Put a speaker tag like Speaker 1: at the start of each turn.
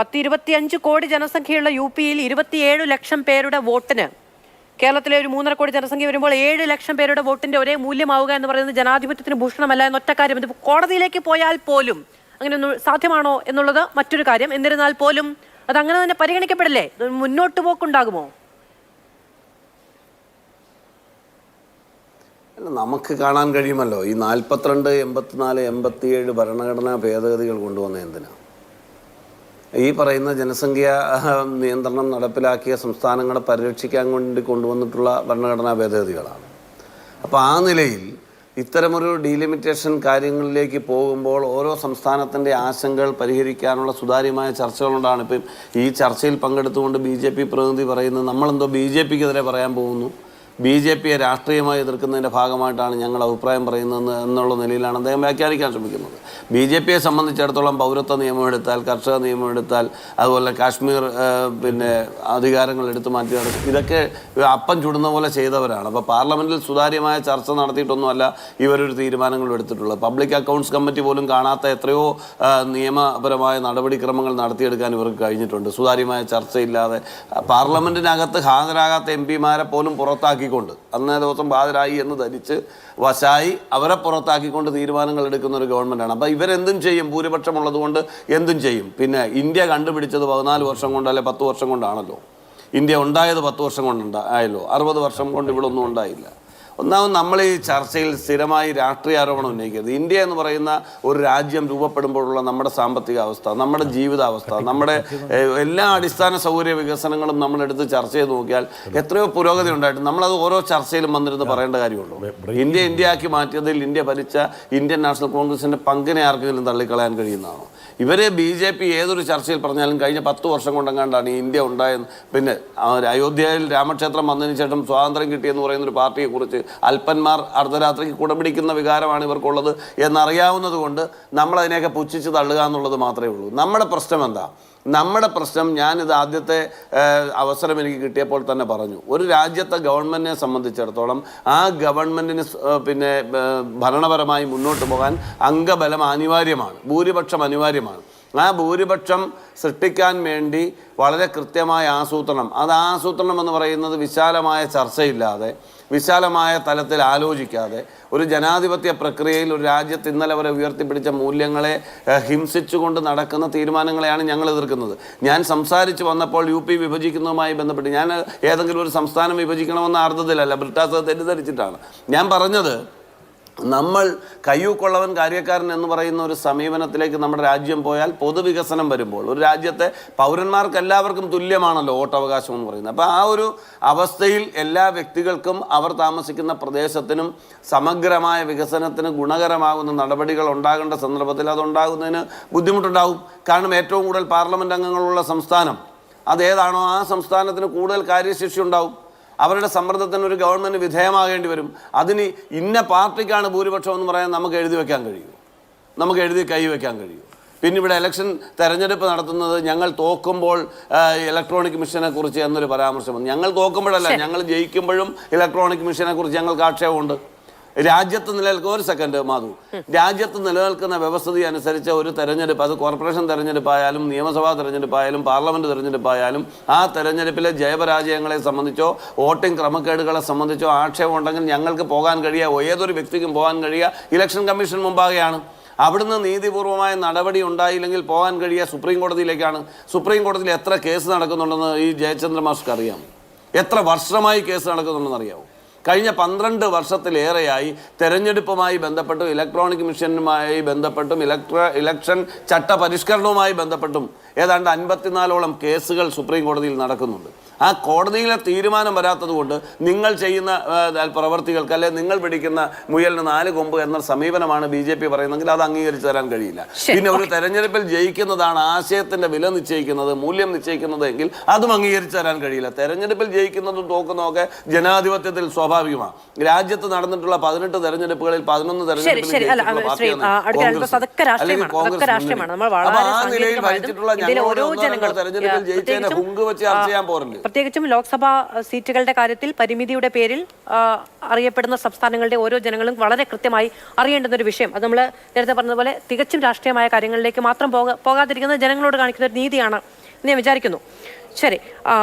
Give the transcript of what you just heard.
Speaker 1: പത്ത് ഇരുപത്തിയഞ്ച് കോടി ജനസംഖ്യയുള്ള യു പിയിൽ ഇരുപത്തിയേഴ് ലക്ഷം പേരുടെ വോട്ടിന് കേരളത്തിലെ ഒരു മൂന്നര കോടി ജനസംഖ്യ വരുമ്പോൾ ഏഴ് ലക്ഷം പേരുടെ വോട്ടിന്റെ ഒരേ മൂല്യമാവുക എന്ന് പറയുന്നത് ജനാധിപത്യത്തിന് ഭൂഷണമല്ല എന്നൊറ്റ കാര്യം ഇത് കോടതിയിലേക്ക് പോയാൽ പോലും അങ്ങനെ സാധ്യമാണോ എന്നുള്ളത് മറ്റൊരു കാര്യം. എന്നിരുന്നാൽ പോലും അത് അങ്ങനെ തന്നെ പരിഗണിക്കപ്പെടില്ലേ? മുന്നോട്ട് പോക്കുണ്ടാകുമോ?
Speaker 2: നമുക്ക് കാണാൻ കഴിയുമല്ലോ. ഈ നാൽപ്പത്തിരണ്ട് എൺപത്തിനാല് എൺപത്തിയേഴ് ഭരണഘടനാ ഭേദഗതികൾ കൊണ്ടുവന്ന എന്തിനാ? ഈ പറയുന്ന ജനസംഖ്യ നിയന്ത്രണം നടപ്പിലാക്കിയ സംസ്ഥാനങ്ങളെ പരിരക്ഷിക്കാൻ വേണ്ടി കൊണ്ടുവന്നിട്ടുള്ള ഭരണഘടനാ ഭേദഗതികളാണ്. അപ്പോൾ ആ നിലയിൽ ഇത്തരമൊരു ഡീലിമിറ്റേഷൻ കാര്യങ്ങളിലേക്ക് പോകുമ്പോൾ ഓരോ സംസ്ഥാനത്തിന്റെ ആശങ്കകൾ പരിഹരിക്കാനുള്ള സുതാര്യമായ ചർച്ചകളുണ്ടാണ് ഇപ്പം ഈ ചർച്ചയിൽ പങ്കെടുത്തുകൊണ്ട് ബി ജെ പി പ്രതിനിധി പറയുന്നത് നമ്മളെന്തോ ബി ജെ പിക്കെതിരെ പറയാൻ പോകുന്നു. ബി ജെ പിയെ രാഷ്ട്രീയമായി എതിർക്കുന്നതിന്റെ ഭാഗമായിട്ടാണ് ഞങ്ങൾ അഭിപ്രായം പറയുന്നത് എന്നുള്ള നിലയിലാണ് അദ്ദേഹം വ്യാഖ്യാനിക്കാൻ ശ്രമിക്കുന്നത്. ബി ജെ പിയെ സംബന്ധിച്ചിടത്തോളം പൗരത്വ നിയമം എടുത്താൽ കർഷക നിയമം എടുത്താൽ അതുപോലെ കാശ്മീർ പിന്നെ അധികാരങ്ങൾ എടുത്തു മാറ്റി ഇതൊക്കെ അപ്പം ചുടുന്ന പോലെ ചെയ്തവരാണ്. അപ്പോൾ പാർലമെന്റിൽ സുതാര്യമായ ചർച്ച നടത്തിയിട്ടൊന്നുമല്ല ഇവരൊരു തീരുമാനങ്ങൾ എടുത്തിട്ടുള്ളത്. പബ്ലിക് അക്കൗണ്ട്സ് കമ്മിറ്റി പോലും കാണാത്ത എത്രയോ നിയമപരമായ നടപടിക്രമങ്ങൾ നടത്തിയെടുക്കാൻ ഇവർക്ക് കഴിഞ്ഞിട്ടുണ്ട്. സുതാര്യമായ ചർച്ചയില്ലാതെ പാർലമെന്റിനകത്ത് ഹാജരാകാത്ത എം പിമാരെ പോലും പുറത്താക്കിക്കൊണ്ട് അന്നേ ദിവസം ഹാജരായി എന്ന് ധരിച്ച് വശായി അവരെ പുറത്താക്കിക്കൊണ്ട് തീരുമാനങ്ങൾ എടുക്കുന്ന ഒരു ഗവൺമെന്റാണ് അപ്പോൾ ഇവരെന്തും ചെയ്യും? ഭൂരിപക്ഷം ഉള്ളതുകൊണ്ട് എന്തും ചെയ്യും? പിന്നെ ഇന്ത്യ കണ്ടുപിടിച്ചത് പതിനാല് വർഷം കൊണ്ട് അല്ലെ പത്ത് വർഷം കൊണ്ടാണല്ലോ? ഇന്ത്യ ഉണ്ടായത് പത്ത് വർഷം കൊണ്ടുണ്ടായല്ലോ? അറുപത് വർഷം കൊണ്ട് ഇവിടെ ഒന്നും ഉണ്ടായില്ല. ഒന്നാമത് നമ്മൾ ഈ ചർച്ചയിൽ സ്ഥിരമായി രാഷ്ട്രീയ ആരോപണം ഉന്നയിക്കരുത്. ഇന്ത്യ എന്ന് പറയുന്ന ഒരു രാജ്യം രൂപപ്പെടുമ്പോഴുള്ള നമ്മുടെ സാമ്പത്തിക അവസ്ഥ നമ്മുടെ ജീവിതാവസ്ഥ നമ്മുടെ എല്ലാ അടിസ്ഥാന സൗകര്യ വികസനങ്ങളും നമ്മളെടുത്ത് ചർച്ച ചെയ്ത് നോക്കിയാൽ എത്രയോ പുരോഗതി ഉണ്ടായിട്ട് നമ്മളത് ഓരോ ചർച്ചയിലും വന്നിരുന്ന് പറയേണ്ട കാര്യമുള്ളൂ. ഇന്ത്യ ഇന്ത്യ ആക്കി മാറ്റിയതിൽ ഇന്ത്യ ഭരിച്ച ഇന്ത്യൻ നാഷണൽ കോൺഗ്രസിന്റെ പങ്കിനെ ആർക്കെങ്കിലും തള്ളിക്കളയാൻ കഴിയുന്നതാണോ? ഇവരെ ബി ജെ പി ഏതൊരു ചർച്ചയിൽ പറഞ്ഞാലും കഴിഞ്ഞ പത്ത് വർഷം കൊണ്ടെങ്ങാണ്ടാണ് ഇന്ത്യ ഉണ്ടായെന്ന്. പിന്നെ അയോധ്യയിൽ രാമക്ഷേത്രം വന്നതിന് ശേഷം സ്വാതന്ത്ര്യം കിട്ടിയെന്ന് പറയുന്ന ഒരു പാർട്ടിയെക്കുറിച്ച് അല്പന്മാർ അർദ്ധരാത്രിക്ക് കുടപിടിക്കുന്ന വികാരമാണ് ഇവർക്കുള്ളത് എന്നറിയാവുന്നത് കൊണ്ട് നമ്മളതിനെയൊക്കെ പുച്ഛിച്ച് തള്ളുക എന്നുള്ളത് മാത്രമേ ഉള്ളൂ. നമ്മുടെ പ്രശ്നം എന്താ? നമ്മുടെ പ്രശ്നം ഞാനിത് ആദ്യത്തെ അവസരം എനിക്ക് കിട്ടിയപ്പോൾ തന്നെ പറഞ്ഞു. ഒരു രാജ്യത്തെ ഗവൺമെന്റിനെ സംബന്ധിച്ചിടത്തോളം ആ ഗവൺമെന്റിന് പിന്നെ ഭരണപരമായി മുന്നോട്ട് പോകാൻ അംഗബലം അനിവാര്യമാണ്. ഭൂരിപക്ഷം അനിവാര്യമാണ്. ആ ഭൂരിപക്ഷം സൃഷ്ടിക്കാൻ വേണ്ടി വളരെ കൃത്യമായ ആസൂത്രണം. അത് ആസൂത്രണം എന്ന് പറയുന്നത് വിശാലമായ ചർച്ചയില്ലാതെ വിശാലമായ തലത്തിൽ ആലോചിക്കാതെ ഒരു ജനാധിപത്യ പ്രക്രിയയിൽ ഒരു രാജ്യത്ത് ഇന്നലെ വരെ ഉയർത്തിപ്പിടിച്ച മൂല്യങ്ങളെ ഹിംസിച്ചുകൊണ്ട് നടക്കുന്ന തീരുമാനങ്ങളെയാണ് ഞങ്ങൾ എതിർക്കുന്നത്. ഞാൻ സംസാരിച്ച് വന്നപ്പോൾ യു പി വിഭജിക്കുന്നതുമായി ബന്ധപ്പെട്ട് ഞാൻ ഏതെങ്കിലും ഒരു സംസ്ഥാനം വിഭജിക്കണമെന്ന അർത്ഥത്തിലല്ല ബ്രിട്ടാസ് തെറ്റിദ്ധരിച്ചിട്ടാണ്. ഞാൻ പറഞ്ഞത് നമ്മൾ കയ്യൂക്കൊള്ളവൻ കാര്യക്കാരൻ എന്ന് പറയുന്ന ഒരു സമീപനത്തിലേക്ക് നമ്മുടെ രാജ്യം പോയാൽ പൊതുവികസനം വരുമ്പോൾ ഒരു രാജ്യത്തെ പൗരന്മാർക്ക് എല്ലാവർക്കും തുല്യമാണല്ലോ വോട്ടവകാശം എന്ന് പറയുന്നത്. അപ്പോൾ ആ ഒരു അവസ്ഥയിൽ എല്ലാ വ്യക്തികൾക്കും അവർ താമസിക്കുന്ന പ്രദേശത്തിനും സമഗ്രമായ വികസനത്തിന് ഗുണകരമാകുന്ന നടപടികൾ ഉണ്ടാകേണ്ട സന്ദർഭത്തിൽ അതുണ്ടാകുന്നതിന് ബുദ്ധിമുട്ടുണ്ടാകും. കാരണം ഏറ്റവും കൂടുതൽ പാർലമെന്റ് അംഗങ്ങളുള്ള സംസ്ഥാനം അതേതാണോ ആ സംസ്ഥാനത്തിന് കൂടുതൽ കാര്യശേഷി ഉണ്ടാവും അവരുടെ സമ്മർദ്ദത്തിന് ഒരു ഗവൺമെന്റ് വിധേയമാകേണ്ടി വരും. അതിന് ഇന്ന പാർട്ടിക്കാണ് ഭൂരിപക്ഷം എന്ന് പറയാൻ നമുക്ക് എഴുതി വെക്കാൻ കഴിയൂ. നമുക്ക് എഴുതി കൈവയ്ക്കാൻ കഴിയൂ. പിന്നെ ഇവിടെ ഇലക്ഷൻ തെരഞ്ഞെടുപ്പ് നടത്തുന്നത് ഞങ്ങൾ തോക്കുമ്പോൾ ഇലക്ട്രോണിക് മിഷനെ കുറിച്ച് എന്നൊരു പരാമർശം ഞങ്ങൾ തോക്കുമ്പോഴല്ല ഞങ്ങൾ ജയിക്കുമ്പോഴും ഇലക്ട്രോണിക് മിഷനെ കുറിച്ച് ഞങ്ങൾക്ക് ആക്ഷേപമുണ്ട്. രാജ്യത്ത് നിലനിൽക്കുന്ന ഒരു സെക്കൻഡ് മാധു. രാജ്യത്ത് നിലനിൽക്കുന്ന വ്യവസ്ഥിതി അനുസരിച്ച് ഒരു തെരഞ്ഞെടുപ്പ് അത് കോർപ്പറേഷൻ തെരഞ്ഞെടുപ്പായാലും നിയമസഭാ തെരഞ്ഞെടുപ്പായാലും പാർലമെന്റ് തെരഞ്ഞെടുപ്പായാലും ആ തെരഞ്ഞെടുപ്പിലെ ജയപരാജയങ്ങളെ സംബന്ധിച്ചോ വോട്ടിംഗ് ക്രമക്കേടുകളെ സംബന്ധിച്ചോ ആക്ഷേപം ഉണ്ടെങ്കിൽ ഞങ്ങൾക്ക് പോകാൻ കഴിയുക ഏതൊരു വ്യക്തിക്കും പോകാൻ കഴിയുക ഇലക്ഷൻ കമ്മീഷൻ മുമ്പാകെയാണ്. അവിടുന്ന് നീതിപൂർവമായ നടപടി ഉണ്ടായില്ലെങ്കിൽ പോകാൻ കഴിയുക സുപ്രീം കോടതിയിലേക്കാണ് സുപ്രീം കോടതിയിൽ എത്ര കേസ് നടക്കുന്നുണ്ടെന്ന് ഈ ജയചന്ദ്ര അറിയാം? എത്ര വർഷമായി കേസ് നടക്കുന്നുണ്ടെന്ന് അറിയാമോ കഴിഞ്ഞ പന്ത്രണ്ട് വർഷത്തിലേറെയായി തെരഞ്ഞെടുപ്പുമായി ബന്ധപ്പെട്ടും ഇലക്ട്രോണിക് മിഷനുമായി ബന്ധപ്പെട്ടും ഇലക്ട്ര ഇലക്ഷൻ ചട്ടപരിഷ്കരണവുമായി ബന്ധപ്പെട്ടും ഏതാണ്ട് അൻപത്തിനാലോളം കേസുകൾ സുപ്രീം കോടതിയിൽ നടക്കുന്നുണ്ട്. ആ കോടതിയിലെ തീരുമാനം വരാത്തതുകൊണ്ട് നിങ്ങൾ ചെയ്യുന്ന പ്രവർത്തികൾക്ക് അല്ലെ നിങ്ങൾ പിടിക്കുന്ന മുയലിന് നാല് കൊമ്പ് എന്ന സമീപനമാണ് ബി ജെ പി പറയുന്നതെങ്കിൽ അത് അംഗീകരിച്ചു തരാൻ കഴിയില്ല. പിന്നെ ഒരു തെരഞ്ഞെടുപ്പിൽ ജയിക്കുന്നതാണ് ആശയത്തിന്റെ വില നിശ്ചയിക്കുന്നത് മൂല്യം നിശ്ചയിക്കുന്നത് എങ്കിൽ അതും അംഗീകരിച്ചു തരാൻ കഴിയില്ല. തെരഞ്ഞെടുപ്പിൽ ജയിക്കുന്നതും തോക്കുന്നതും ഒക്കെ ജനാധിപത്യത്തിൽ സ്വാഭാവികമാണ്. രാജ്യത്ത് നടന്നിട്ടുള്ള പതിനെട്ട് തെരഞ്ഞെടുപ്പുകളിൽ പതിനൊന്ന്
Speaker 1: പ്രത്യേകിച്ചും, ലോക്സഭാ സീറ്റുകളുടെ കാര്യത്തിൽ പരിമിതിയുടെ പേരിൽ അറിയപ്പെടുന്ന സംസ്ഥാനങ്ങളുടെ ഓരോ ജനങ്ങളും വളരെ കൃത്യമായി അറിയേണ്ടുന്ന ഒരു വിഷയം. അത് നമ്മൾ നേരത്തെ പറഞ്ഞതുപോലെ തികച്ചും രാഷ്ട്രീയമായ കാര്യങ്ങളിലേക്ക് മാത്രം പോക പോകാതിരിക്കുന്നത് ജനങ്ങളോട് കാണിക്കുന്ന ഒരു നീതിയാണ് എന്ന് ഞാൻ വിചാരിക്കുന്നു. ശരി